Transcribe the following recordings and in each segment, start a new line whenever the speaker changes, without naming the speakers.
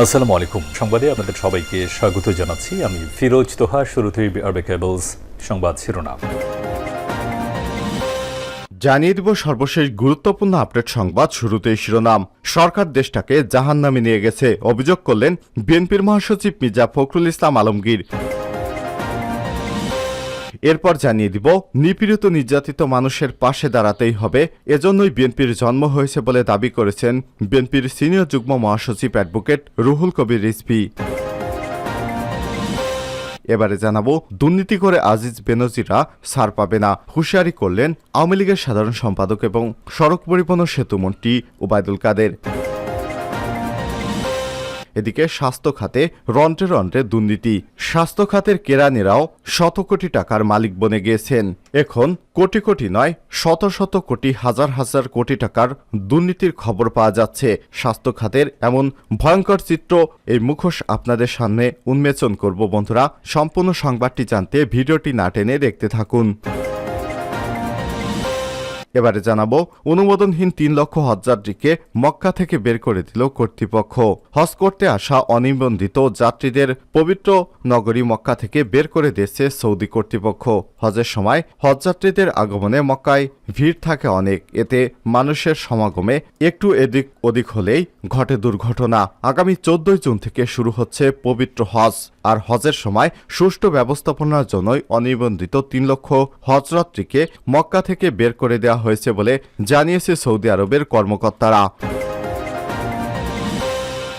আসসালামু আলাইকুম। সংবাদে আপনাদের সবাইকে স্বাগত জানাচ্ছি। আমি ফিরোজ তোহা, শুরুতেই আরবে কেবলস সংবাদ শিরোনাম।
জানিয়ে দিব সর্বশেষ গুরুত্বপূর্ণ আপডেট সংবাদ শুরুতে শিরোনাম। সরকার দেশটাকে জাহান নামে নিয়ে গেছে। অভিযোগ করলেন বিএনপির মহাসচিব মির্জা ফখরুল ইসলাম আলমগীর। এরপর জানিয়ে দিব, নিপীড়িত নির্যাতিত মানুষের পাশে দাঁড়াতেই হবে। এজন্যই বিএনপির জন্ম হয়েছে বলে দাবি করেছেন বিএনপির সিনিয়র যুগ্ম মহাসচিব অ্যাডভোকেট রুহুল কবির রিজভি। এবারে জানাব, দুর্নীতি করে আজিজ বেনজিরা ছাড় পাবে না। হুঁশিয়ারি করলেন আওয়ামী লীগের সাধারণ সম্পাদক এবং সড়ক পরিবহন সেতুমন্ত্রী ওবায়দুল কাদের। এদিকে স্বাস্থ্য খাতে রন্টে রন্টে দুর্নীতি। স্বাস্থ্য খাতের কেরানিরাও শত কোটি টাকার মালিক বনে গিয়েছেন। এখন কোটি কোটি নয়, শত শত কোটি হাজার হাজার কোটি টাকার দুর্নীতির খবর পাওয়া যাচ্ছে। স্বাস্থ্য খাতের এমন ভয়ঙ্কর চিত্র এই মুখোশ আপনাদের সামনে উন্মোচন করব বন্ধুরা। সম্পূর্ণ সংবাদটি জানতে ভিডিওটি না টেনে দেখতে থাকুন। এবারে জানাব, অনুমোদনহীন তিন লক্ষ হজযাত্রীকে মক্কা থেকে বের করে দিল কর্তৃপক্ষ। হজ করতে আসা অনিবন্ধিত যাত্রীদের পবিত্র নগরী মক্কা থেকে বের করে দিয়েছে সৌদি কর্তৃপক্ষ। হজের সময় হজযাত্রীদের আগমনে মক্কায় ভিড় থাকে অনেক, এতে মানুষের সমাগমে একটু এদিক ওদিক হলেই ঘটে দুর্ঘটনা। আগামী চোদ্দই জুন থেকে শুরু হচ্ছে পবিত্র হজ, আর হজের সময় সুষ্ঠু ব্যবস্থাপনার জন্যই অনিবন্ধিত তিন লক্ষ হজযাত্রীকে মক্কা থেকে বের করে দেওয়া হয়েছে বলে জানিয়েছে সৌদি আরবের কর্মকর্তারা।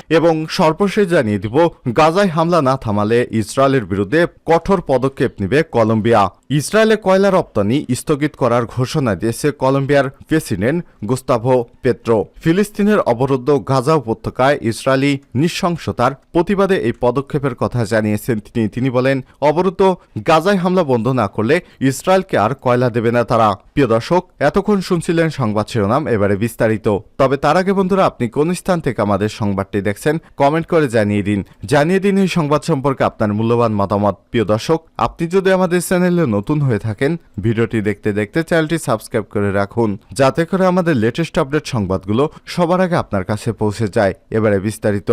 এবং সর্বশেষ জানিয়ে দিব, গাজায় হামলা না থামালে ইসরায়েলের বিরুদ্ধে কঠোর পদক্ষেপ নেবে কলম্বিয়া। ইসরায়েলে কয়লা রপ্তানি স্থগিত করার ঘোষণা দিয়েছে কলম্বিয়ার প্রেসিডেন্ট গুস্তাভো পেট্রো ফিলিস্তিনের অবরুদ্ধ গাজা উপত্যকায় ইসরায়েলি নৃশংসতার প্রতিবাদে এই পদক্ষেপের কথা জানিয়েছেন তিনি। তিনি বলেন, অবরুদ্ধ গাজায় হামলা বন্ধ না করলে ইসরায়েলকে আর কয়লা দেবে না তারা। প্রিয় দর্শক, এতক্ষণ শুনছিলেন সংবাদ শিরোনাম, এবারে বিস্তারিত। তবে তার আগে বন্ধুরা, আপনি কোন স্থান থেকে আমাদের সংবাদটি দেখছেন, কমেন্ট করে জানিয়ে দিন। জানিয়ে দিন এই সংবাদ সম্পর্কে আপনার মূল্যবান মতামত। প্রিয় দর্শক, আপনি যদি আমাদের চ্যানেলে নতুন হয়ে থাকেন, ভিডিওটি দেখতে দেখতে চ্যানেলটি সাবস্ক্রাইব করে রাখুন, যাতে করে আমাদের লেটেস্ট আপডেট সংবাদগুলো সবার আগে আপনার কাছে পৌঁছে যায়। এবারে বিস্তারিত।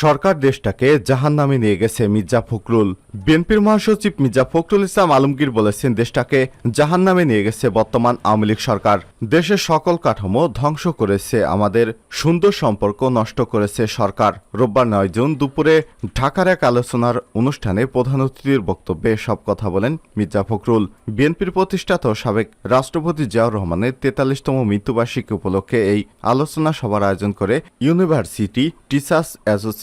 সরকার দেশটাকে জাহান নামে নিয়ে গেছে মির্জা ফখরুল। বিএনপির মহাসচিব মির্জা ফখরুল ইসলাম আলমগীর বলেছেন, দেশটাকে জাহান নামে নিয়ে গেছে বর্তমান আওয়ামী লীগ সরকার। দেশের সকল কাঠামো ধ্বংস করেছে, আমাদের সুন্দর সম্পর্ক নষ্ট করেছে সরকার। রোববার নয় জুন দুপুরে ঢাকার এক আলোচনার অনুষ্ঠানে প্রধান অতিথির বক্তব্যে সব কথা বলেন মির্জা ফখরুল। বিএনপির প্রতিষ্ঠাতা সাবেক রাষ্ট্রপতি জিয়াউর রহমানের তেতাল্লিশতম মৃত্যুবার্ষিকী উপলক্ষে এই আলোচনা সভার আয়োজন করে university teachers association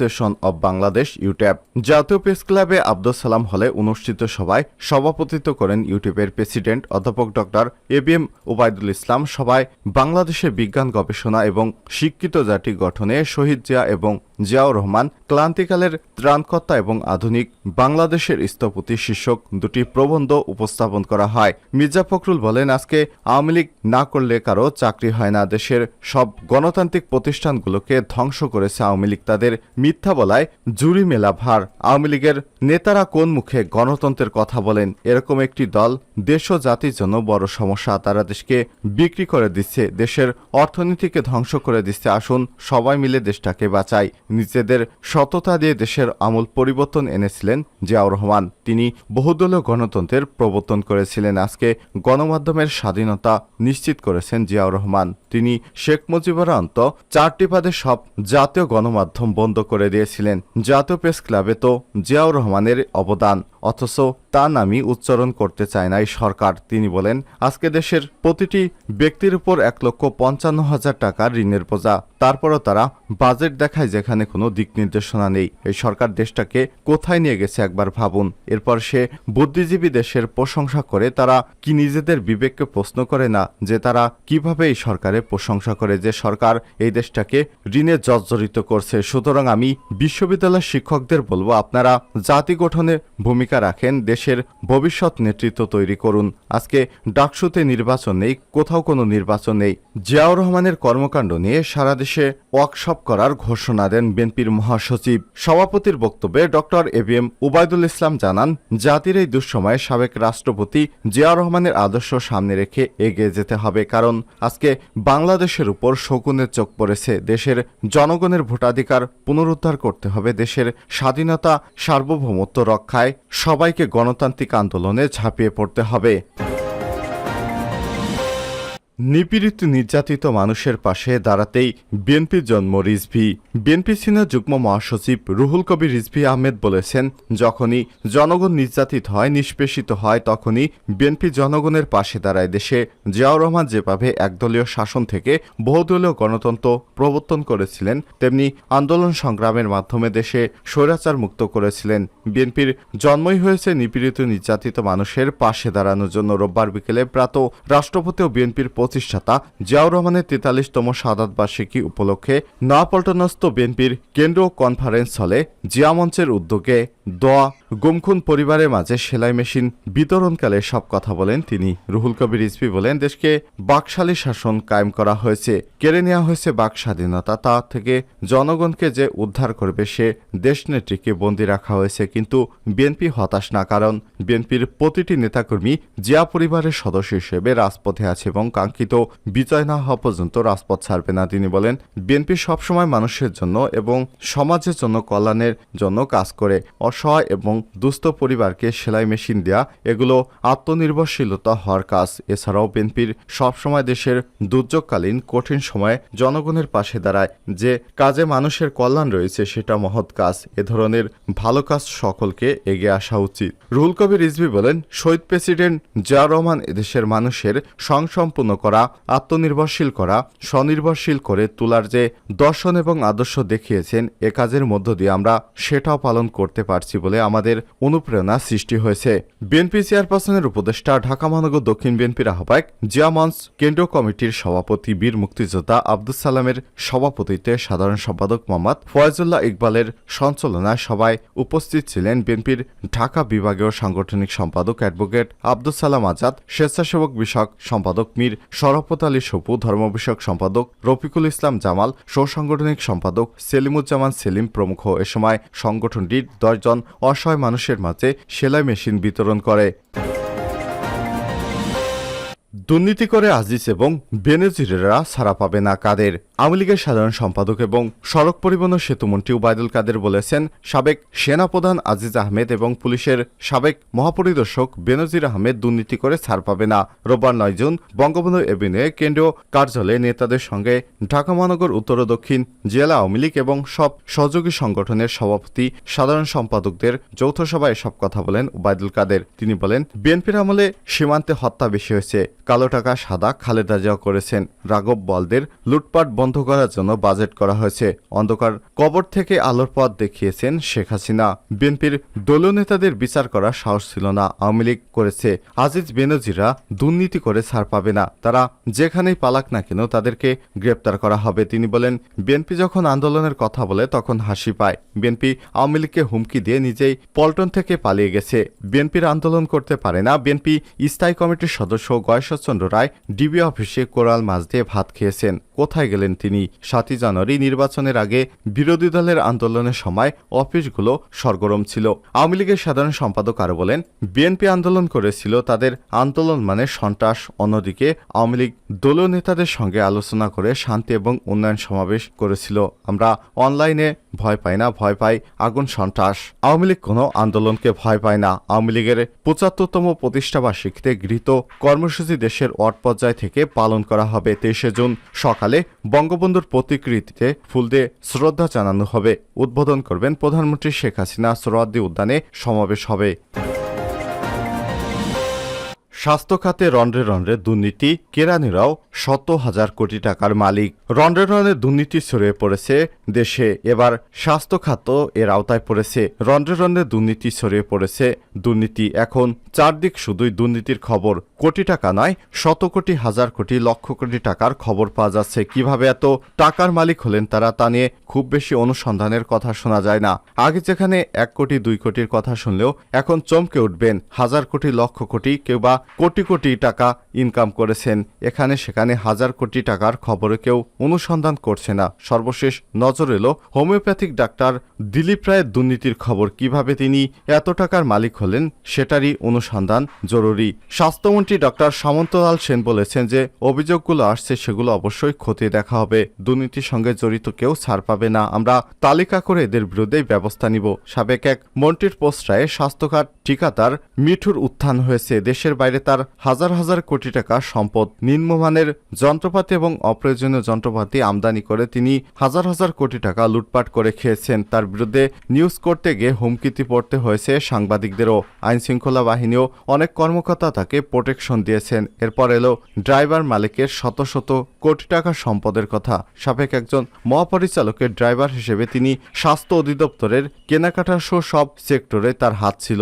of Bangladesh UTAB জাতীয় প্রেস ক্লাবে আব্দুল সালাম হলে অনুষ্ঠিত সভায় সভাপতিত্ব করেন ইউটিউবের প্রেসিডেন্ট অধ্যাপক doctor A B M Obaidul Islam. সভায় বাংলাদেশের বিজ্ঞান গবেষণা এবং শিক্ষিত জাতি গঠনে শহীদ জিয়া এবং জিয়াউর রহমান, ক্লান্তিকালের ত্রাণকর্তা এবং আধুনিক বাংলাদেশের স্থপতি শীর্ষক দুটি প্রবন্ধ উপস্থাপন করা হয়। মির্জা ফখরুল বলেন, আজকে আওয়ামী লীগ না করলে কারও চাকরি হয় না। দেশের সব গণতান্ত্রিক প্রতিষ্ঠানগুলোকে ধ্বংস করেছে আওয়ামী লীগ। তাদের মিথ্যা বলায় জুরি মেলা ভার। আওয়ামী লীগের নেতারা কোন মুখে গণতন্ত্রের কথা বলেন? এরকম একটি দল দেশ ও জাতির জন্য বড় সমস্যা। তারা দেশকে বিক্রি করে দিচ্ছে, দেশের অর্থনীতিকে ধ্বংস করে দিচ্ছে। আসুন, সবাই মিলে দেশটাকে বাঁচাই। নিজেদের সততা দিয়ে দেশের আমূল পরিবর্তন এনেছিলেন জিয়াউর রহমান। তিনি বহুদলীয় গণতন্ত্রের প্রবর্তন করেছিলেন। আজকে গণমাধ্যমের স্বাধীনতা নিশ্চিত করেছেন জিয়াউর রহমান। তিনি শেখ মুজিবুর চারটি পাদে সব জাতীয় গণমাধ্যম বন্ধ করে দিয়েছিলেন জাতীয় প্রেস ক্লাবে তো জিয়াউর রহমানের অবদান, অথচ তা নামই উচ্চারণ করতে চায় না এই সরকার। তিনি বলেন, আজকে দেশের প্রতিটি ব্যক্তির উপর এক লক্ষ পঞ্চান্ন হাজার টাকা ঋণের বোঝা। তারপরও তারা বাজেট দেখায় যেখানে কোনো দিক নির্দেশনা নেই। এই সরকার দেশটাকে কোথায় নিয়ে গেছে একবার ভাবুন। এরপর সে বুদ্ধিজীবী দেশের প্রশংসা করে, তারা কি নিজেদের বিবেককে প্রশ্ন করে না যে তারা কীভাবে এই সরকারের প্রশংসা করে যে সরকার এই দেশটাকে ঋণে জর্জরিত করছে? সুতরাং আমি বিশ্ববিদ্যালয়ের শিক্ষকদের বলব, আপনারা জাতি গঠনে ভূমিকা রাখেন, দেশের ভবিষ্যৎ নেতৃত্ব তৈরি করুন। আজকে ডাকসুতে নির্বাচন নেই, কোথাও কোনো নির্বাচন নেই। জিয়াউর রহমানের কর্মকাণ্ড নিয়ে সারা দেশে ওয়ার্কশপ করার ঘোষণা দেন বিএনপির মহাসচিব। সভাপতির বক্তব্যে doctor A B M Obaidul Islam জানান, জাতির এই দুঃসময়ে সাবেক রাষ্ট্রপতি জিয়া রহমানের আদর্শ সামনে রেখে এগিয়ে যেতে হবে, কারণ আজকে বাংলাদেশের উপর শকুনের চোখ পড়েছে। দেশের জনগণের ভোটাধিকার পুনরুদ্ধার করতে হবে দেশের স্বাধীনতা সার্বভৌমত্ব রক্ষায় সবাইকে গণতান্ত্রিক আন্দোলনে ঝাঁপিয়ে পড়তে হবে। নিপীড়িত নির্যাতিত মানুষের পাশে দাঁড়াতেই বিএনপির জন্ম রিজভি। বিএনপি সিনিয়র যুগ্ম মহাসচিব রুহুল কবির রিজভি আহমেদ বলেছেন, যখনই জনগণ নির্যাতিত হয়, নিষ্পেষিত হয়, তখনই বিএনপি জনগণের পাশে দাঁড়ায় দেশে। জিয়াউর রহমান যেভাবে একদলীয় শাসন থেকে বহুদলীয় গণতন্ত্র প্রবর্তন করেছিলেন, তেমনি আন্দোলন সংগ্রামের মাধ্যমে দেশে স্বৈরাচার মুক্ত করেছিলেন। বিএনপির জন্মই হয়েছে নিপীড়িত নির্যাতিত মানুষের পাশে দাঁড়ানোর জন্য রোববার বিকেলে প্রাত রাষ্ট্রপতি ও বিএনপির প্রতিষ্ঠাতা জিয়াউর রহমানের তেতাল্লিশতম সাদাত বার্ষিকী উপলক্ষে নয়াপল্টনস্থ বিএনপির কেন্দ্রীয় কনফারেন্স হলে জিয়া মঞ্চের উদ্যোগে দোয়া গুমখুন পরিবারের মাঝে সেলাই মেশিন বিতরণকালে সব কথা বলেন তিনি। রুহুল কবির ইসবি বলেন, দেশকে বাকশালী শাসন কায়েম করা হয়েছে, কেড়ে নেওয়া হয়েছে বাক স্বাধীনতা, তা থেকে জনগণকে যে উদ্ধার করবে সে দেশনেত্রীকে বন্দী রাখা হয়েছে। কিন্তু বিএনপি হতাশ না, কারণ বিএনপির প্রতিটি নেতাকর্মী জিয়া পরিবারের সদস্য হিসেবে রাজপথে আছে এবং কাঙ্ক্ষিত বিজয় না হওয়া পর্যন্ত রাজপথ ছাড়বে না। তিনি বলেন, বিএনপি সবসময় মানুষের জন্য এবং সমাজের জন্য কল্যাণের জন্য কাজ করে, অসহায় এবং দুস্থ পরিবারকে সেলাই মেশিন দেয়া, এগুলো আত্মনির্ভরশীলতা হওয়ার কাজ। এছাড়াও বিএনপির সবসময় দেশের দুর্যোগকালীন কঠিন সময়ে জনগণের পাশে দাঁড়ায়। যে কাজে মানুষের কল্যাণ রয়েছে, সেটা মহৎ কাজ। এ ধরনের ভালো কাজ সকলকে এগিয়ে আসা উচিত। রুহুল কবির রিজভি বলেন, শহীদ প্রেসিডেন্ট জিয়া রহমান এদেশের মানুষের সংসম্পূর্ণ করা, আত্মনির্ভরশীল করা, স্বনির্ভরশীল করে তোলার যে দর্শন এবং আদর্শ দেখিয়েছেন, এ কাজের মধ্য দিয়ে আমরা সেটাও পালন করতে পারছি বলে আমাদের অনুপ্রেরণা সৃষ্টি হয়েছে। বিএনপি চেয়ারপারসনের উপদেষ্টা ঢাকা মহানগর দক্ষিণ বিএনপির আহ্বায়ক জিয়া কেন্দ্রীয় কমিটির সভাপতি বীর মুক্তিযোদ্ধা আব্দুল সালামের সভাপতিত্বে সাধারণ সম্পাদক মোহাম্মদ ফয়জুল্লাহ ইকবালের সঞ্চালনায় সভায় উপস্থিত ছিলেন বিএনপির ঢাকা বিভাগীয় সাংগঠনিক সম্পাদক অ্যাডভোকেট আব্দুল সালাম আজাদ, স্বেচ্ছাসেবক বিষয়ক সম্পাদক মীর শরফত আলী সপু, ধর্ম বিষয়ক সম্পাদক রফিকুল ইসলাম জামাল, সহসাংগঠনিক সম্পাদক সেলিমুজ্জামান সেলিম প্রমুখ। এ সময় সংগঠনটির দশজন অসহায় মানুষের মাঝে সেলাই মেশিন বিতরণ করে। দুর্নীতি করে আজিজ এবং বেনজিরেরা ছাড়া পাবে না কাদের? আওয়ামী লীগের সাধারণ সম্পাদক এবং সড়ক পরিবহন সেতুমন্ত্রী উবায়দুল কাদের বলেছেন, সাবেক সেনাপ্রধান আজিজ আহমেদ এবং পুলিশের সাবেক মহাপরিদর্শক বেনজির আহমেদ দুর্নীতি করে ছাড় পাবে না। রোববার নয় জুন বঙ্গবন্ধু এভিনিউয়ে কেন্দ্রীয় কার্যালয়ে নেতাদের সঙ্গে ঢাকা মহানগর, উত্তর ও দক্ষিণ জেলা আওয়ামী লীগ এবং সব সহযোগী সংগঠনের সভাপতি, সাধারণ সম্পাদকদের যৌথ সভায় এসব কথা বলেন উবায়দুল কাদের। তিনি বলেন, বিএনপির আমলে সীমান্তে হত্যা বেশি হয়েছে। কালো টাকা, সাদা খালেদা জিয়া করেছেন। রাঘব বলদের লুটপাট বন্ধ করার জন্য বাজেট করা হয়েছে। অন্ধকার কবর থেকে আলোর পথ দেখিয়েছেন শেখ হাসিনা। বিএনপির দলীয় নেতাদের বিচার করার সাহস ছিল না। আওয়ামী লীগ করেছে। আজিজ বেনজিরা দুর্নীতি করে ছাড় পাবে না। তারা যেখানেই পালাক না কেন তাদেরকে গ্রেপ্তার করা হবে। তিনি বলেন, বিএনপি যখন আন্দোলনের কথা বলে তখন হাসি পায়। বিএনপি আওয়ামী লীগকে হুমকি দিয়ে নিজেই পল্টন থেকে পালিয়ে গেছে। বিএনপির আন্দোলন করতে পারে না। বিএনপি স্থায়ী কমিটির সদস্য গয়েশ্বরচন্দ্র রায় ডিবি অফিসে কোরাল মাছ দিয়ে ভাত খেয়েছেন। কোথায় গেলেন তিনি? সাতই জানুয়ারি নির্বাচনের আগে বিরোধী দলের আন্দোলনের সময় অফিসগুলো সরগরম ছিল। আওয়ামী লীগের সাধারণ সম্পাদক আরও বলেন, বিএনপি আন্দোলন করেছিল তাদের আন্দোলন মানে সন্ত্রাস, অন্যদিকে আওয়ামী লীগ দলীয় নেতাদের সঙ্গে আলোচনা করে শান্তি এবং উন্নয়ন সমাবেশ করেছিল। আমরা অনলাইনে ভয় পাই না, ভয় পাই আগুন, সন্ত্রাস। আওয়ামী লীগ কোনো আন্দোলনকে ভয় পায় না। আওয়ামী লীগের পঁচাত্তরতম প্রতিষ্ঠাবার্ষিকীতে গৃহীত কর্মসূচি দেশের ওয়ার্ড পর্যায় থেকে পালন করা হবে। তেইশে জুন সকালে বঙ্গবন্ধুর প্রতিকৃতিতে ফুল দিয়ে শ্রদ্ধা জানানো হবে। উদ্বোধন করবেন প্রধানমন্ত্রী শেখ হাসিনা সোহরাওয়ার্দী উদ্যানে সমাবেশ হবে। স্বাস্থ্য খাতে রন্ধ্রে রন্ধ্রে দুর্নীতি, কেরানিরাও শত হাজার কোটি টাকার মালিক। রন্ধ্রে রন্ধ্রে দুর্নীতি ছড়িয়ে পড়েছে দেশে, এবার স্বাস্থ্য খাত এর আওতায় পড়েছে। রন্ধ্রে রন্ধ্রে দুর্নীতি ছড়িয়ে পড়েছে। দুর্নীতি এখন চারদিক শুধুই দুর্নীতির খবর। কোটি টাকা নয়, শত কোটি, হাজার কোটি, লক্ষ কোটি টাকার খবর পাওয়া যাচ্ছে। কীভাবে এত টাকার মালিক হলেন তারা তা নিয়ে খুব বেশি অনুসন্ধানের কথা শোনা যায় না। আগে যেখানে এক কোটি, দুই কোটির কথা শুনলেও এখন চমকে উঠবেন। হাজার কোটি, লক্ষ কোটি, কেউ বা কোটি কোটি টাকা ইনকাম করেছেন। এখানে সেখানে হাজার কোটি টাকার খবরে কেউ অনুসন্ধান করছে না। সর্বশেষ নজর এলো হোমিওপ্যাথিক ডাক্তার দিলীপ রায়ের দুর্নীতির খবর। কীভাবে তিনি এত টাকার মালিক হলেন সেটারই অনুসন্ধান জরুরি। স্বাস্থ্যমন্ত্রী ডক্টর সামন্তলাল সেন বলেছেন যে, অভিযোগগুলো আসছে সেগুলো অবশ্যই খতিয়ে দেখা হবে। দুর্নীতির সঙ্গে জড়িত কেউ ছাড় পাবে না। আমরা তালিকা করে এদের বিরুদ্ধে ব্যবস্থা নিব। সাবেক এক মন্ত্রীর পোস্টায় স্বাস্থ্যখাত ঠিকাদার মিঠুর উত্থান হয়েছে। দেশের বাইরে তার হাজার হাজার কোটি টাকা সম্পদ, নিম্নমানের যন্ত্রপাতি এবং অপ্রয়োজনীয় যন্ত্রপাতি আমদানি করে তিনি হাজার হাজার কোটি টাকা লুটপাট করে খেয়েছেন। তার বিরুদ্ধে নিউজ করতে গিয়ে হুমকিতে পড়তে হয়েছে সাংবাদিকদেরও। আইন শৃঙ্খলা বাহিনীও অনেক কর্মকর্তা তাকে প্রোটেকশন দিয়েছেন। এরপর এলো ড্রাইভার মালিকের শত শত কোটি টাকা সম্পদের কথা। সাবেক একজন মহাপরিচালকের ড্রাইভার হিসেবে তিনি স্বাস্থ্য অধিদপ্তরের কেনাকাটা সহ সব সেক্টরে তার হাত ছিল।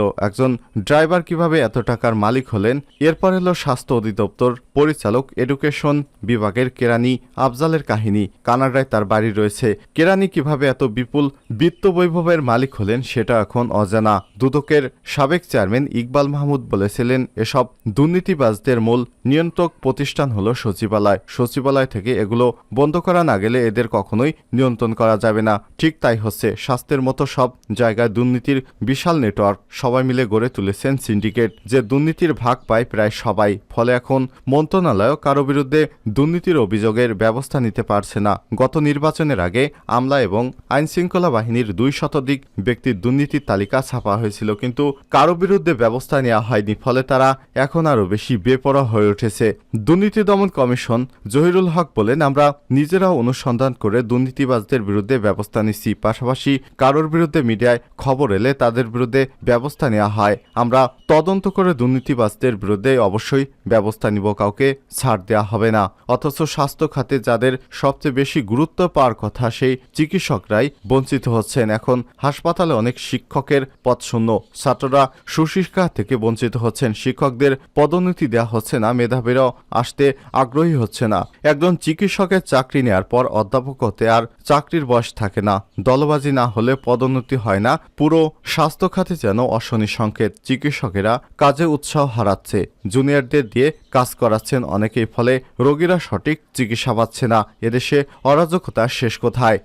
ড্রাইভার কীভাবে এত টাকার মালিক হলেন, এরপর এলো স্বাস্থ্য অধিদপ্তর, পরিচালক এডুকেশন বিভাগের কেরানি আফজালের কাহিনী, কানাডায় তার বাড়ি রয়েছে। কেরানি কীভাবে এত বিপুল বিত্ত বৈভবের মালিক হলেন সেটা এখন অজানা। দুদকের সাবেক চেয়ারম্যান ইকবাল মাহমুদ বলেছিলেন, এসব দুর্নীতিবাজদের মূল নিয়ন্ত্রক প্রতিষ্ঠান হলো সচিবালয়। সচিবালয় থেকে এগুলো বন্ধ করা না গেলে এদের কখনোই নিয়ন্ত্রণ করা যাবে না। ঠিক তাই হচ্ছে, স্বাস্থ্যের মতো সব জায়গায় দুর্নীতির বিশাল নেটওয়ার্ক। সবাই মিলে গড়ে তুলেছেন সিন্ডিকেট। যে দুর্নীতির ভাগ পায় প্রায় সবাই, ফলে এখন মন্ত্রণালয় কারও বিরুদ্ধে দুর্নীতির অভিযোগের ব্যবস্থা নিতে পারছে না। গত নির্বাচনের আগে আমলা এবং আইনশৃঙ্খলা বাহিনীর দুই শতাধিক ব্যক্তির দুর্নীতির তালিকা ছাপা হয়েছিল, কিন্তু কারও বিরুদ্ধে ব্যবস্থা নেওয়া হয়নি, ফলে তারা এখন আরও বেশি বেপরোয়া হয়ে উঠেছে। দুর্নীতি দমন কমিশন জহিরুল হক বলেন, আমরা নিজেরাও অনুসন্ধান করে দুর্নীতিবাজদের বিরুদ্ধে ব্যবস্থা নিচ্ছি। পাশাপাশি কারোর বিরুদ্ধে মিডিয়ায় খবর এলে তাদের বিরুদ্ধে ব্যবস্থা নেওয়া হয়। আমরা তদন্ত করে দুর্নীতিবাজদের বিরুদ্ধে অবশ্যই ব্যবস্থা নিব, কাউকে ছাড় দেওয়া হবে না। অথচ স্বাস্থ্য খাতে যাদের সবচেয়ে বেশি গুরুত্ব পাওয়ার কথা, সেই চিকিৎসকরাই বঞ্চিত হচ্ছেন। এখন হাসপাতালে অনেক শিক্ষকের পদ শূন্য। ছাত্ররা সুশিক্ষা থেকে বঞ্চিত হচ্ছেন। শিক্ষকদের পদোন্নতি দেওয়া হচ্ছে না। মেধাবীরাও আসতে আগ্রহী হচ্ছে না। একজন চিকিৎসকের চাকরি নেয়ার পর অধ্যাপক হতে আর চাকরির বয়স থাকে না। দলবাজি না হলে পদোন্নতি হয় না। পুরো স্বাস্থ্য খাতে যেন অশনি সংকেত চিকিৎসকেরা কাজে উৎসাহ হারাচ্ছে। জুনিয়রদের দিয়ে কাজ করাচ্ছেন অনেকেই, ফলে রোগীরা সঠিক চিকিৎসা পাচ্ছে না। এদেশে অরাজকতা শেষ কোথায়?